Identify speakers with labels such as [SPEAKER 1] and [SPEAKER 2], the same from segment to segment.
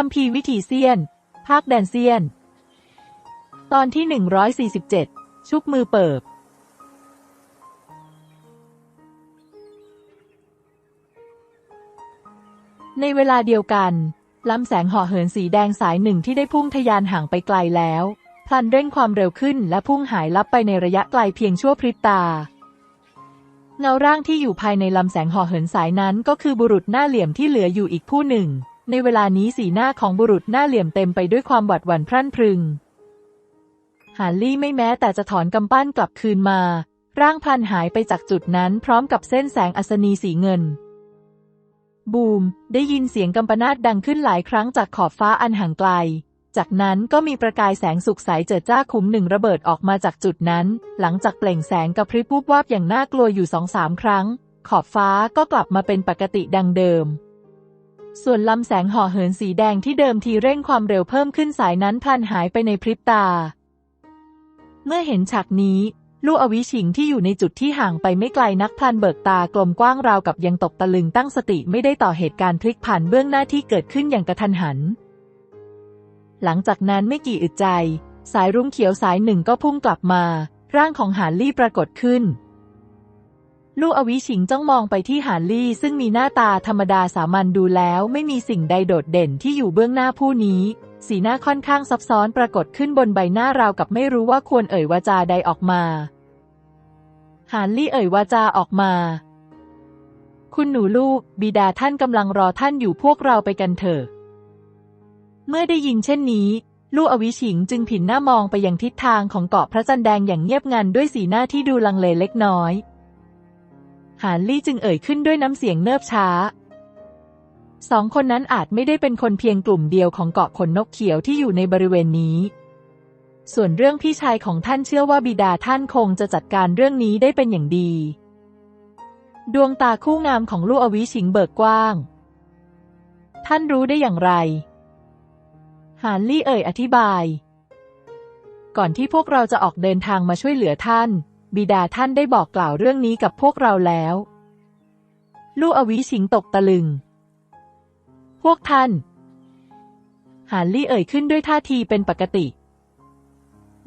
[SPEAKER 1] คำพีร์วิถีเซียน ภาคแดนเซียน ตอนที่ 147 ชุบมือเปิบ ในเวลาเดียวกันลำแสงห่อเหินสีแดงสายหนึ่งที่ได้พุ่งทะยานห่างไปไกลแล้วพลันเร่งความเร็วขึ้นและพุ่งหายลับไปในระยะไกลเพียงชั่วพริบตา เงาร่างที่อยู่ภายในลำแสงห่อเหินสายนั้นก็คือบุรุษหน้าเหลี่ยมที่เหลืออยู่อีกผู้หนึ่ง ในเวลานี้สีหน้าของบุรุษหน้าเหลี่ยมเต็มไปด้วยความหวาดหวั่นพรั่นพรึง ฮาร์ลี่ไม่แม้แต่จะถอนกำปั้นกลับคืนมา ร่างพลันหายไปจากจุดนั้นพร้อมกับเส้นแสงอัศนีสีเงิน บูม ได้ยินเสียงกำปนาตดังขึ้นหลายครั้งจากขอบฟ้าอันห่างไกล จากนั้นก็มีประกายแสงสุกใสเจิดจ้าคุ้มหนึ่งระเบิดออกมาจากจุดนั้น หลังจากเปล่งแสงกระพริบวูบวาบอย่างน่ากลัวอยู่สองสามครั้ง ขอบฟ้าก็กลับมาเป็นปกติดังเดิม ส่วนลำแสงห่อเหินสีแดงที่เดิมทีเร่งความเร็วเพิ่มขึ้นสายนั้นพลันหายไปในพริบตา เมื่อเห็นฉากนี้ลูกอวิชิงที่อยู่ในจุดที่ห่างไปไม่ไกลนักพลันเบิกตากลมกว้างราวกับยังตกตะลึงตั้งสติไม่ได้ต่อเหตุการณ์พลิกผันเบื้องหน้าที่เกิดขึ้นอย่างกระทันหัน หลังจากนั้นไม่กี่อึดใจ สายรุ้งเขียวสายหนึ่งก็พุ่งกลับมา ร่างของหานลี่ปรากฏขึ้น ลูกอวิชิงจ้องมองไปที่หานลี่ซึ่งมีหน้าตาธรรมดาสามัญดูแล้วไม่มีสิ่งใดโดดเด่นที่อยู่เบื้องหน้าผู้นี้ สีหน้าค่อนข้างซับซ้อนปรากฏขึ้นบนใบหน้าราวกับไม่รู้ว่าควรเอ่ยวาจาใดออกมา หานลี่เอ่ยวาจาออกมา คุณหนูลูก บิดาท่านกำลังรอท่านอยู่พวกเราไปกันเถอะ เมื่อได้ยินเช่นนี้ลูกอวิชิงจึงผินหน้ามองไปยังทิศทางของเกาะพระจันทร์แดงอย่างเงียบงันด้วยสีหน้าที่ดูลังเลเล็กน้อย หานลี่จึงเอ่ยขึ้นด้วยน้ำเสียงเนิบช้า สองคนนั้นอาจไม่ได้เป็นคนเพียงกลุ่มเดียวของเกาะขนนกเขียวที่อยู่ในบริเวณนี้ ส่วนเรื่องพี่ชายของท่านเชื่อว่าบิดาท่านคงจะจัดการเรื่องนี้ได้เป็นอย่างดี ดวงตาคู่งามของลูกอวิชิงเบิกกว้าง ท่านรู้ได้อย่างไร หานลี่เอ่ยอธิบาย ก่อนที่พวกเราจะออกเดินทางมาช่วยเหลือท่าน บิดาท่านได้บอกกล่าวเรื่องนี้กับพวกเราแล้ว ลูกอวิชิงตกตะลึง พวกท่าน หานลี่เอ่ยขึ้นด้วยท่าทีเป็นปกติ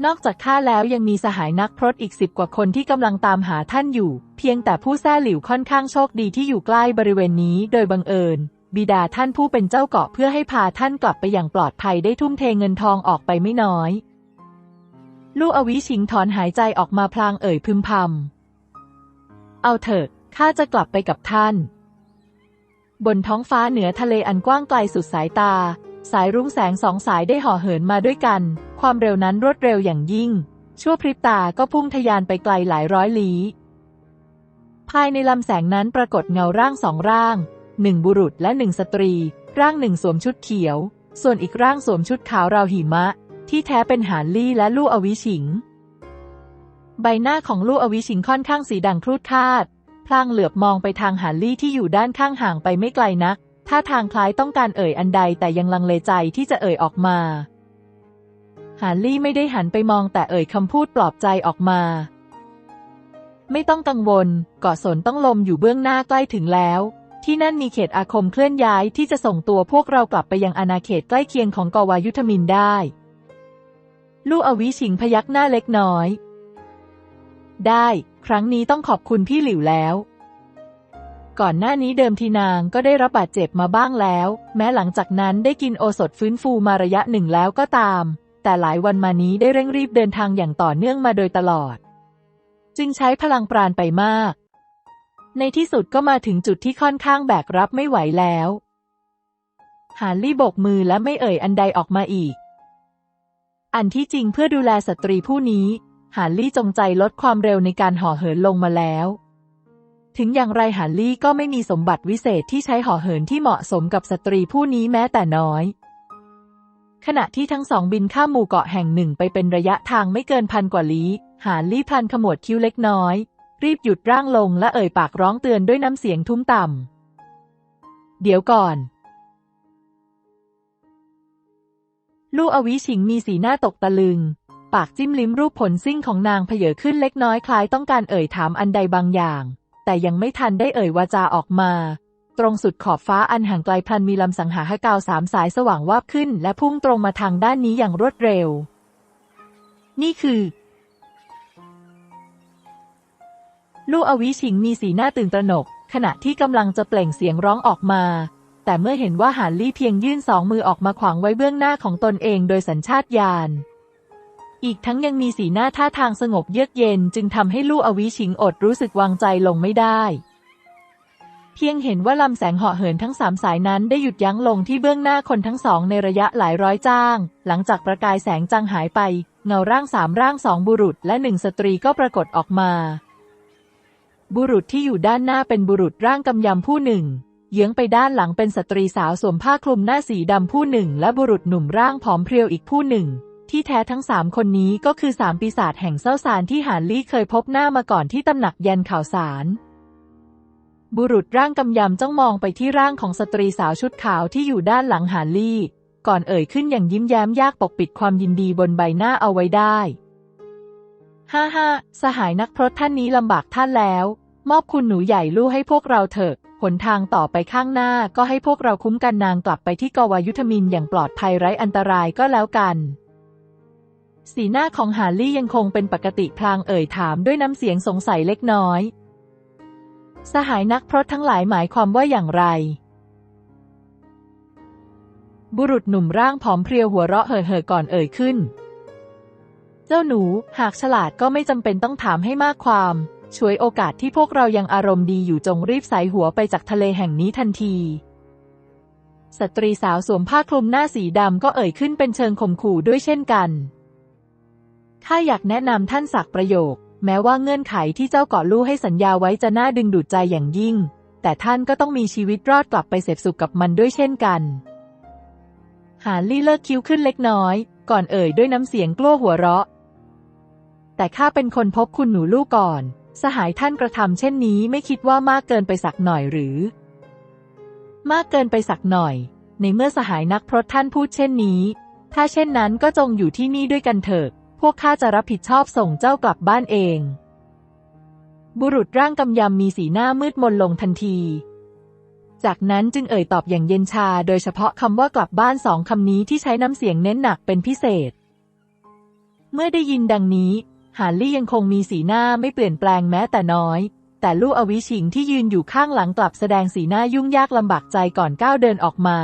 [SPEAKER 1] นอกจากข้าแล้วยังมีสหายนักพรตอีกสิบกว่าคนที่กำลังตามหาท่านอยู่ เพียงแต่ผู้แท้หลิวค่อนข้างโชคดีที่อยู่ใกล้บริเวณนี้โดยบังเอิญบิดาท่านผู้เป็นเจ้าเกาะเพื่อให้พาท่านกลับไปอย่างปลอดภัยได้ทุ่มเทเงินทองออกไปไม่น้อย ลูกอวิชิงถอนหายใจออกมาพลางเอ่ยพึมพำ เอาเถอะ ข้าจะกลับไปกับท่าน บนท้องฟ้าเหนือทะเลอันกว้างไกลสุดสายตา สายรุ้งแสงสองสายได้ห่อเหินมาด้วยกัน ความเร็วนั้นรวดเร็วอย่างยิ่ง ชั่วพริบตาก็พุ่งทะยานไปไกลหลายร้อยลี้ภายในลำแสงนั้นปรากฏเงาร่างสองร่าง หนึ่งบุรุษและหนึ่งสตรี ร่างหนึ่งสวมชุดเขียว ส่วนอีกร่างสวมชุดขาวราวหิมะ ที่แท้เป็นหานลี่และลู่อวิชิง ใบหน้าของลู่อวิชิงค่อนข้างสีดังครูดคาด พลางเหลือบมองไปทางหานลี่ที่อยู่ด้านข้างห่างไปไม่ไกลนัก ท่าทางคล้ายต้องการเอ่ยอันใดแต่ยังลังเลใจที่จะเอ่ยออกมาหานลี่ไม่ได้หันไปมองแต่เอ่ยคำพูดปลอบใจออกมา ไม่ต้องกังวลเกาะสนต้องลมอยู่เบื้องหน้าใกล้ถึงแล้ว ที่นั่นมีเขตอาคมเคลื่อนย้ายที่จะส่งตัวพวกเรากลับไปยังอาณาเขตใกล้เคียงของกวายุทธมินได้ ลูกอวิชิงพยักหน้าเล็กน้อย ได้ ครั้งนี้ต้องขอบคุณพี่หลิวแล้ว ก่อนหน้านี้เดิมทีนางก็ได้รับบาดเจ็บมาบ้างแล้ว แม้หลังจากนั้นได้กินโอสถฟื้นฟูมาระยะหนึ่งแล้วก็ตาม แต่หลายวันมานี้ได้เร่งรีบเดินทางอย่างต่อเนื่องมาโดยตลอด จึงใช้พลังปราณไปมาก ในที่สุดก็มาถึงจุดที่ค่อนข้างแบกรับไม่ไหวแล้ว หานลี่โบกมือและไม่เอ่ยอันใดออกมาอีก อันที่จริงเพื่อดูแลสตรีผู้นี้ หานลี่จงใจลดความเร็วในการห่อเหินลงมาแล้ว ถึงอย่างไรหานลี่ก็ไม่มีสมบัติวิเศษที่ใช้ห่อเหินที่เหมาะสมกับสตรีผู้นี้แม้แต่น้อย ขณะที่ทั้งสองบินข้ามหมู่เกาะแห่งหนึ่งไปเป็นระยะทางไม่เกินพันกว่าลี้หานลี่พลันขมวดคิ้วเล็กน้อย รีบหยุดร่างลงและเอ่ยปากร้องเตือนด้วยน้ำเสียงทุ้มต่ำเดี๋ยวก่อน ลูกอวิชิงมีสีหน้าตกตะลึง ปากจิ้มลิ้มรูปผลซิ่งของนางเผยขึ้นเล็กน้อยคล้ายต้องการเอ่ยถามอันใดบางอย่าง แต่ยังไม่ทันได้เอ่ยวาจาออกมา ตรงสุดขอบฟ้าอันห่างไกลพลันมีลำสังหารกาวสามสายสว่างวาบขึ้น และพุ่งตรงมาทางด้านนี้อย่างรวดเร็ว นี่คือ ลู่อวิชิงมีสีหน้าตื่นตระหนก ขณะที่กำลังจะเปล่งเสียงร้องออกมา แต่เมื่อเห็นว่าหานลี่เพียงยื่นสองมือออกมาขวางไว้เบื้องหน้าของตนเองโดยสัญชาตญาณอีกทั้งยังมีสีหน้าท่าทางสงบเยือกเย็นจึงทำให้ลู่อวิชิงอดรู้สึกวางใจลงไม่ได้ เพียงเห็นว่าลำแสงเหาะเหินทั้งสามสายนั้นได้หยุดยั้งลงที่เบื้องหน้าคนทั้งสองในระยะหลายร้อยจ้าง หลังจากประกายแสงจางหายไป เงาร่างสามร่างสองบุรุษและหนึ่งสตรีก็ปรากฏออกมา บุรุษที่อยู่ด้านหน้าเป็นบุรุษร่างกำยำผู้หนึ่ง เยื้องไปด้านหลังเป็นสตรีสาวสวมผ้าคลุมหน้าสีดำผู้หนึ่ง และบุรุษหนุ่มร่างผอมเพรียวอีกผู้หนึ่ง ที่แท้ทั้งสามคนนี้ก็คือสามปีศาจแห่งเศร้าสารที่หานลี่เคยพบหน้ามาก่อนที่ตำหนักยันข่าวสารบุรุษร่างกำยำจ้องมองไปที่ร่างของสตรีสาวชุดขาวที่อยู่ด้านหลังหานลี่ ก่อนเอ่ยขึ้นอย่างยิ้มแย้มยากปกปิดความยินดีบนใบหน้าเอาไว้ได้ ฮ่าฮ่าสหายนักพรตท่านนี้ลำบากท่านแล้ว มอบคุณหนูใหญ่ลู่ให้พวกเราเถอะ หนทางต่อไปข้างหน้าก็ให้พวกเราคุ้มกันนางกลับไปที่กวายุทธมินอย่างปลอดภัยไร้อันตรายก็แล้วกัน สีหน้าของหาลี่ยังคงเป็นปกติพลางเอ่ยถามด้วยน้ำเสียงสงสัยเล็กน้อย สหายนักพรตทั้งหลายหมายความว่าอย่างไร บุรุษหนุ่มร่างผอมเพรียวหัวเราะเห่อๆก่อนเอ่ยขึ้น เจ้าหนู หากฉลาดก็ไม่จำเป็นต้องถามให้มากความ ช่วยโอกาสที่พวกเรายังอารมณ์ดีอยู่จงรีบใส่หัวไปจากทะเลแห่งนี้ทันที สตรีสาวสวมผ้าคลุมหน้าสีดำก็เอ่ยขึ้นเป็นเชิงข่มขู่ด้วยเช่นกันข้าอยากแนะนำท่านสักประโยค แม้ว่าเงื่อนไขที่เจ้าเกาะลู่ให้สัญญาไว้จะน่าดึงดูดใจอย่างยิ่ง แต่ท่านก็ต้องมีชีวิตรอดกลับไปเสพสุขกับมันด้วยเช่นกันหานลี่เลิกคิ้วขึ้นเล็กน้อย ก่อนเอ่ยด้วยน้ำเสียงกลัวหัวเราะ แต่ข้าเป็นคนพบคุณหนูลูกก่อน สหายท่านกระทำเช่นนี้ไม่คิดว่ามากเกินไปสักหน่อยหรือ มากเกินไปสักหน่อย ในเมื่อสหายนักพรตท่านพูดเช่นนี้ ถ้าเช่นนั้นก็จงอยู่ที่นี่ด้วยกันเถิดพวกข้าจะรับผิดชอบส่งเจ้ากลับบ้านเอง บุรุษร่างกำยำมีสีหน้ามืดมนลงทันที จากนั้นจึงเอ่ยตอบอย่างเย็นชาโดยเฉพาะคำว่ากลับบ้านสองคำนี้ที่ใช้น้ำเสียงเน้นหนักเป็นพิเศษ เมื่อได้ยินดังนี้ หานลี่ยังคงมีสีหน้าไม่เปลี่ยนแปลงแม้แต่น้อย แต่ลู่อวิชิงที่ยืนอยู่ข้างหลังกลับแสดงสีหน้ายุ่งยากลำบากใจก่อนก้าวเดินออกมา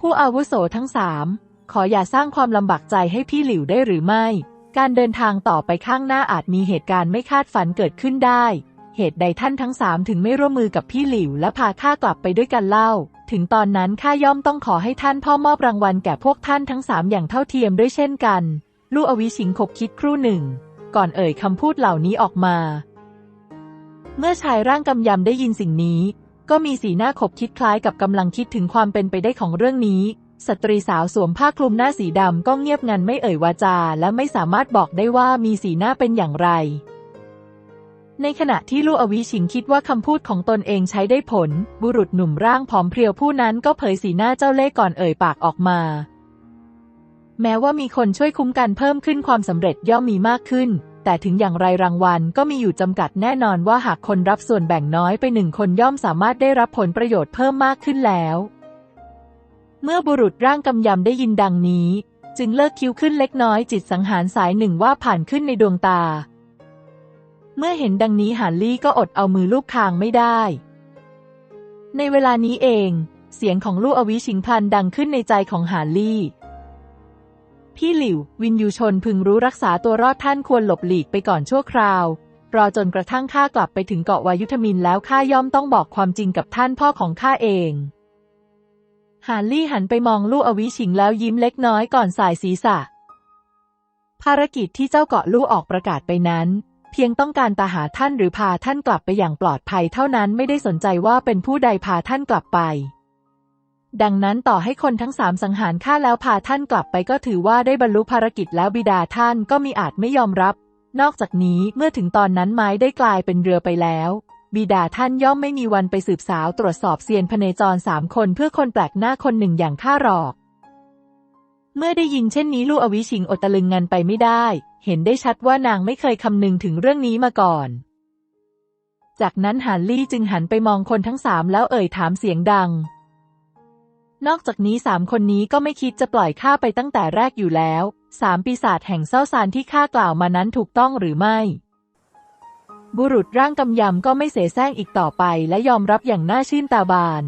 [SPEAKER 1] ผู้อาวุโสทั้งสามขออย่าสร้างความลำบากใจให้พี่หลิวได้หรือไม่ การเดินทางต่อไปข้างหน้าอาจมีเหตุการณ์ไม่คาดฝันเกิดขึ้นได้ เหตุใดท่านทั้งสามถึงไม่ร่วมมือกับพี่หลิวและพาข้ากลับไปด้วยกันเล่า ถึงตอนนั้นข้าย่อมต้องขอให้ท่านพ่อมอบรางวัลแก่พวกท่านทั้งสามอย่างเท่าเทียมด้วยเช่นกัน ลู่อวิชิงคบคิดครู่หนึ่ง ก่อนเอ่ยคำพูดเหล่านี้ออกมา เมื่อชายร่างกำยำได้ยินสิ่งนี้ ก็มีสีหน้าขบคิดคล้ายกับกำลังคิดถึงความเป็นไปได้ของเรื่องนี้ สตรีสาวสวมผ้าคลุมหน้าสีดำก็เงียบงันไม่เอ่ยวาจา และไม่สามารถบอกได้ว่ามีสีหน้าเป็นอย่างไร ในขณะที่ลู่อวิชิงคิดว่าคำพูดของตนเองใช้ได้ผล บุรุษหนุ่มร่างผอมเพรียวผู้นั้นก็เผยสีหน้าเจ้าเล่ห์ก่อนเอ่ยปากออกมา แม้ว่ามีคนช่วยคุ้มกันเพิ่มขึ้นความสำเร็จย่อมมีมากขึ้น แต่ถึงอย่างไรรางวัลก็มีอยู่จำกัดแน่นอนว่าหากคนรับส่วนแบ่งน้อยไปหนึ่งคนย่อมสามารถได้รับผลประโยชน์เพิ่มมากขึ้นแล้ว เมื่อบุรุษร่างกำยำได้ยินดังนี้ จึงเลิกคิ้วขึ้นเล็กน้อยจิตสังหารสายหนึ่งว่าผ่านขึ้นในดวงตา เมื่อเห็นดังนี้หานลี่ก็อดเอามือลูบคางไม่ได้ ในเวลานี้เอง เสียงของลูกอวิชิงพันดังขึ้นในใจของหานลี่ พี่หลิว วินยูชนพึงรู้รักษาตัวรอดท่านควรหลบหลีกไปก่อนชั่วคราว รอจนกระทั่งข้ากลับไปถึงเกาะวายุทมินแล้วข้าย่อมต้องบอกความจริงกับท่านพ่อของข้าเองหานลี่หันไปมองลูกอวิชิงแล้วยิ้มเล็กน้อยก่อนสายศีรษะ ภารกิจที่เจ้าเกาะลู่ออกประกาศไปนั้น เพียงต้องการตาหาท่านหรือพาท่านกลับไปอย่างปลอดภัยเท่านั้นไม่ได้สนใจว่าเป็นผู้ใดพาท่านกลับไป ดังนั้นต่อให้คนทั้งสามสังหารข้าแล้วพาท่านกลับไปก็ถือว่าได้บรรลุภารกิจแล้วบิดาท่านก็มีอาจไม่ยอมรับ นอกจากนี้เมื่อถึงตอนนั้นไม้ได้กลายเป็นเรือไปแล้ว บิดาท่านย่อมไม่มีวันไปสืบสาวตรวจสอบเซียนพเนจรสามคนเพื่อคนแปลกหน้าคนหนึ่งอย่างข้าหรอก เมื่อได้ยินเช่นนี้ลูกอวิชิงอดตะลึงงันไปไม่ได้ เห็นได้ชัดว่านางไม่เคยคำนึงถึงเรื่องนี้มาก่อน จากนั้นหานลี่จึงหันไปมองคนทั้งสามแล้วเอ่ยถามเสียงดัง นอกจากนี้สามคนนี้ก็ไม่คิดจะปล่อยข้าไปตั้งแต่แรกอยู่แล้ว สามปีศาจแห่งเศร้าซานที่ข้ากล่าวมานั้นถูกต้องหรือไม่ บุรุษร่างกำยำก็ไม่เสแสร้งอีกต่อไปและยอมรับอย่างน่าชื่นตาบาน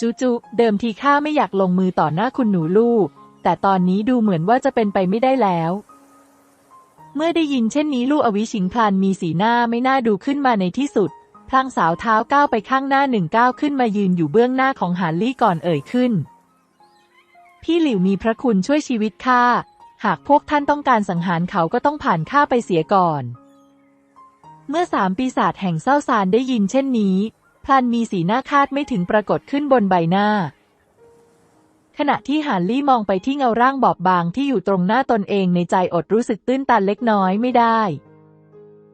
[SPEAKER 1] จุจุเดิมทีข้าไม่อยากลงมือต่อหน้าคุณหนูลูก แต่ตอนนี้ดูเหมือนว่าจะเป็นไปไม่ได้แล้ว เมื่อได้ยินเช่นนี้ลูกอวิชิงพลันมีสีหน้าไม่น่าดูขึ้นมาในที่สุด พลางสาวเท้าก้าวไปข้างหน้าหนึ่งก้าวขึ้นมายืนอยู่เบื้องหน้าของหานลี่ก่อนเอ่ยขึ้น พี่หลิวมีพระคุณช่วยชีวิตข้า หากพวกท่านต้องการสังหารเขาก็ต้องผ่านข้าไปเสียก่อน เมื่อสามปีศาจแห่งเศร้าซานได้ยินเช่นนี้ พลันมีสีหน้าคาดไม่ถึงปรากฏขึ้นบนใบหน้า ขณะที่หานลี่มองไปที่เงาร่างบอบบางที่อยู่ตรงหน้าตนเองในใจอดรู้สึกตื้นตันเล็กน้อยไม่ได้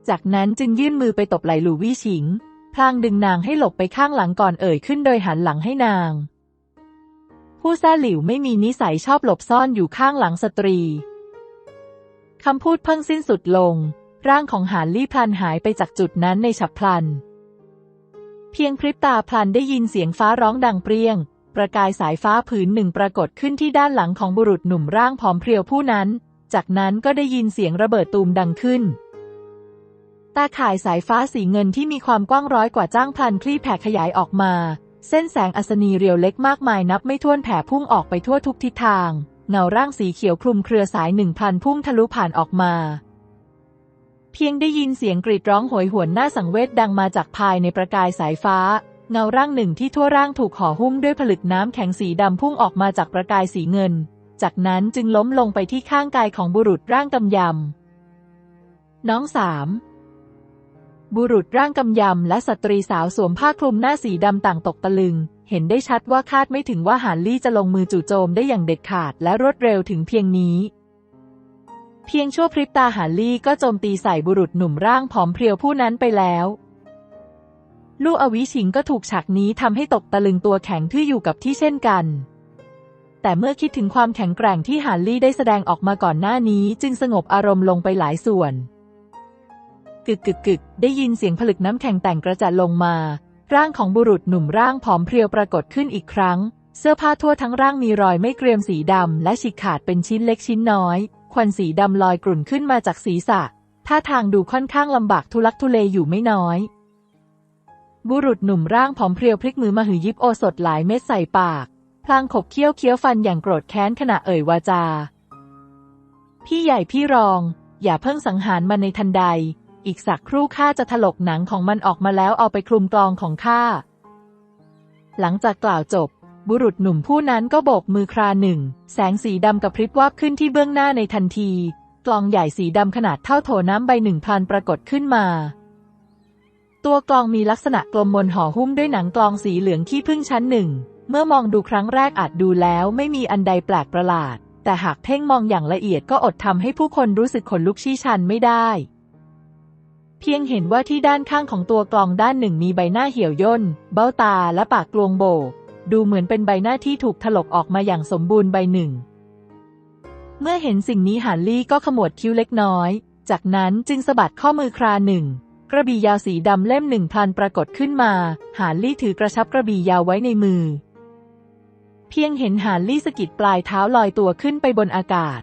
[SPEAKER 1] จากนั้นจึงยื่นมือไปตบไหล่หลู่วี่ฉิง พลางดึงนางให้หลบไปข้างหลังก่อนเอ่ยขึ้นโดยหันหลังให้นาง ผู้แซ่หลิวไม่มีนิสัยชอบหลบซ่อนอยู่ข้างหลังสตรีคำพูดเพิ่งสิ้นสุดลง ร่างของหานลี่พลันหายไปจากจุดนั้นในฉับพลัน เพียงพริบตาพลันได้ยินเสียงฟ้าร้องดังเปรี้ยง ประกายสายฟ้าผืนหนึ่งปรากฏขึ้นที่ด้านหลังของบุรุษหนุ่มร่างผอมเพรียวผู้นั้น จากนั้นก็ได้ยินเสียงระเบิดตูมดังขึ้น ตาข่ายสายฟ้าสีเงินที่มีความกว้างร้อยกว่าจ้างพลันคลี่แผ่ขยายออกมา เส้นแสงอัศนีเรียวเล็กมากมายนับไม่ถ้วนแผ่พุ่งออกไปทั่วทุกทิศทาง เงาร่างสีเขียวคลุมเครือสายหนึ่งพันพุ่งทะลุผ่านออกมา เพียงได้ยินเสียงกรีดร้องโหยหวนน่าสังเวชดังมาจากภายในประกายสายฟ้า เงาร่างหนึ่งที่ทั่วร่างถูกห่อหุ้มด้วยผลึกน้ำแข็งสีดำพุ่งออกมาจากประกายสีเงิน จากนั้นจึงล้มลงไปที่ข้างกายของบุรุษร่างกำยำน้องสาม บุรุษร่างกำยำและสตรีสาวสวมผ้าคลุมหน้าสีดำต่างตกตะลึง เห็นได้ชัดว่าคาดไม่ถึงว่าหานลี่จะลงมือจู่โจมได้อย่างเด็ดขาดและรวดเร็วถึงเพียงนี้ เพียงชั่วพริบตาหานลี่ก็โจมตีใส่บุรุษหนุ่มร่างผอมเพรียวผู้นั้นไปแล้ว ลูกอวิชิงก็ถูกฉากนี้ทำให้ตกตะลึงตัวแข็งทื่ออยู่กับที่เช่นกัน แต่เมื่อคิดถึงความแข็งแกร่งที่หานลี่ได้แสดงออกมาก่อนหน้านี้ จึงสงบอารมณ์ลงไปหลายส่วน กึกกึกกึกได้ยินเสียงผลึกน้ำแข็งแต่งกระจัดลงมา ร่างของบุรุษหนุ่มร่างผอมเพรียวปรากฏขึ้นอีกครั้ง เสื้อผ้าทั่วทั้งร่างมีรอยไม่เกรียมสีดำและฉีกขาดเป็นชิ้นเล็กชิ้นน้อย ควันสีดำลอยกลุ่นขึ้นมาจากศีรษะ ท่าทางดูค่อนข้างลำบากทุลักทุเลอยู่ไม่น้อย บุรุษหนุ่มร่างผอมเพรียวพลิกมือมาหือยิบโอสถหลายเม็ดใส่ปาก พลางขบเคี้ยวเคี้ยวฟันอย่างโกรธแค้นขณะเอ่ยวาจา พี่ใหญ่พี่รองอย่าเพิ่งสังหารมันในทันใด อีกสักครู่ข้าจะถลกหนังของมันออกมาแล้วเอาไปคลุมกลองของข้า หลังจากกล่าวจบ บุรุษหนุ่มผู้นั้นก็โบกมือคราหนึ่ง แสงสีดำกระพริบวับขึ้นที่เบื้องหน้าในทันที กลองใหญ่สีดำขนาดเท่าโถน้ำใบหนึ่งพันปรากฏขึ้นมา ตัวกลองมีลักษณะกลมมนห่อหุ้มด้วยหนังกลองสีเหลืองขี้ผึ้งชั้นหนึ่ง เมื่อมองดูครั้งแรกอาจดูแล้วไม่มีอันใดแปลกประหลาดแต่หากเพ่งมองอย่างละเอียดก็อดทำให้ผู้คนรู้สึกขนลุกชี้ชันไม่ได้ เพียงเห็นว่าที่ด้านข้างของตัวกลองด้านหนึ่งมีใบหน้าเหี่ยวย่น เบ้าตาและปากกลวงโบดูเหมือนเป็นใบหน้าที่ถูกถลกออกมาอย่างสมบูรณ์ใบหนึ่ง เมื่อเห็นสิ่งนี้หานลี่ก็ขมวดคิ้วเล็กน้อย จากนั้นจึงสะบัดข้อมือคราหนึ่ง กระบี่ยาวสีดำเล่มหนึ่งพลันปรากฏขึ้นมา หานลี่ถือกระชับกระบี่ยาวไว้ในมือ เพียงเห็นหานลี่สะกิดปลายเท้าลอยตัวขึ้นไปบนอากาศ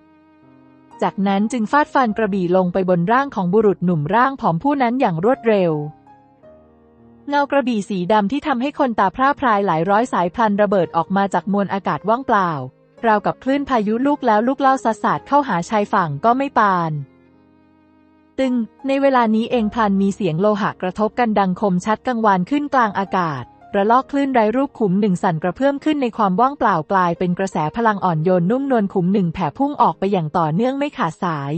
[SPEAKER 1] จากนั้นจึงฟาดฟันกระบี่ลงไปบนร่างของบุรุษหนุ่มร่างผอมผู้นั้นอย่างรวดเร็ว เงากระบี่สีดำที่ทำให้คนตาพร่าพรายหลายร้อยสายพลันระเบิดออกมาจากมวลอากาศว่างเปล่า ราวกับคลื่นพายุลูกแล้วลูกเล่าสัสาดเข้าหาชายฝั่งก็ไม่ปาน ตึง ในเวลานี้เองพลันมีเสียงโลหะกระทบกันดังคมชัดกังวานขึ้นกลางอากาศ ระลอกคลื่นไร้รูปขุมหนึ่งสั่นกระเพื่อมขึ้นในความว่างเปล่ากลายเป็นกระแสพลังอ่อนโยนนุ่มนวลขุมหนึ่งแผ่พุ่งออกไปอย่างต่อเนื่องไม่ขาดสาย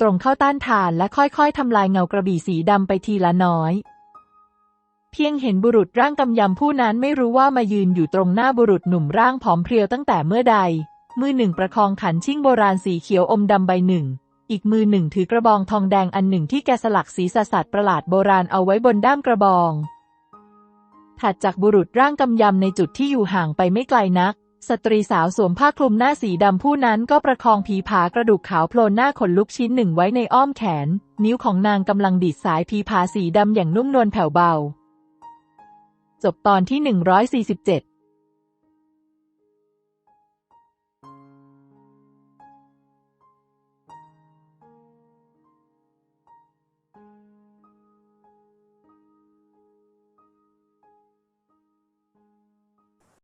[SPEAKER 1] ตรงเข้าต้านทานและค่อยๆทำลายเงากระบี่สีดำไปทีละน้อย เพียงเห็นบุรุษร่างกำยำผู้นั้นไม่รู้ว่ามายืนอยู่ตรงหน้าบุรุษหนุ่มร่างผอมเพรียวตั้งแต่เมื่อใด มือหนึ่งประคองขันชิ่งโบราณสีเขียวอมดำใบหนึ่งอีกมือหนึ่งถือกระบองทองแดงอันหนึ่งที่แกสลักสีสัตว์ประหลาดโบราณเอาไว้บนด้ามกระบอง ถัดจากบุรุษร่างกำยำในจุดที่อยู่ห่างไปไม่ไกลนัก สตรีสาวสวมผ้าคลุมหน้าสีดำผู้นั้นก็ประคองผีผากระดูกขาวโพลนหน้าขนลุกชิ้นหนึ่งไว้ในอ้อมแขน นิ้วของนางกำลังดีดสายผีผาสีดำอย่างนุ่มนวลแผ่วเบา จบตอนที่ 147